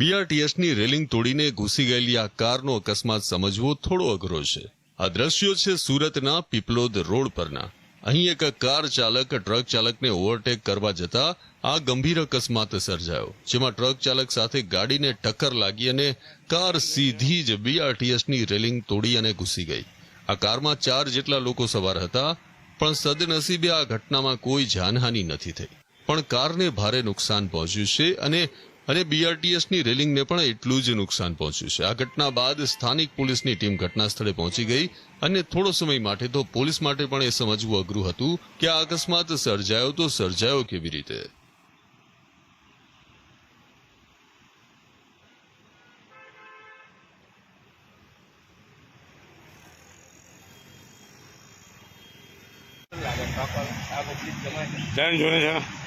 બીઆરટીએસની railing તોડીને ઘૂસી ગયેલી આ કારનો અકસ્માત સમજવો થોડો અઘરો છે. આ દ્રશ્યો છે સુરતના પીપલોદ રોડ પરના. અહીં એક કાર ચાલક ટ્રક ચાલકને ઓવરટેક કરવા જતા આ ગંભીર અકસ્માત સર્જાયો, જેમાં ટ્રક ચાલક સાથે ગાડીને ટક્કર લાગી અને કાર સીધી જ બીઆરટીએસની રેલિંગ તોડી અને ઘૂસી ગઈ. આ કારમાં ચાર જેટલા લોકો સવાર હતા, પણ સદનસીબે આ ઘટનામાં કોઈ જાનહાનિ નથી થઈ. પણ કારને ભારે નુકસાન પહોંચ્યું છે અને અને બીઆરટીએસની રેલિંગને પણ એટલું જ નુકસાન પહોંચ્યું છે. આ ઘટના બાદ સ્થાનિક પોલીસની ટીમ ઘટના સ્થળે પહોંચી ગઈ અને થોડો સમય માટે તો પોલીસ માટે પણ એ સમજવું અઘરું હતું કે આ અકસ્માત સર્જાયો તો સર્જાયો કેવી રીતે? ધ્યાન જોડે છે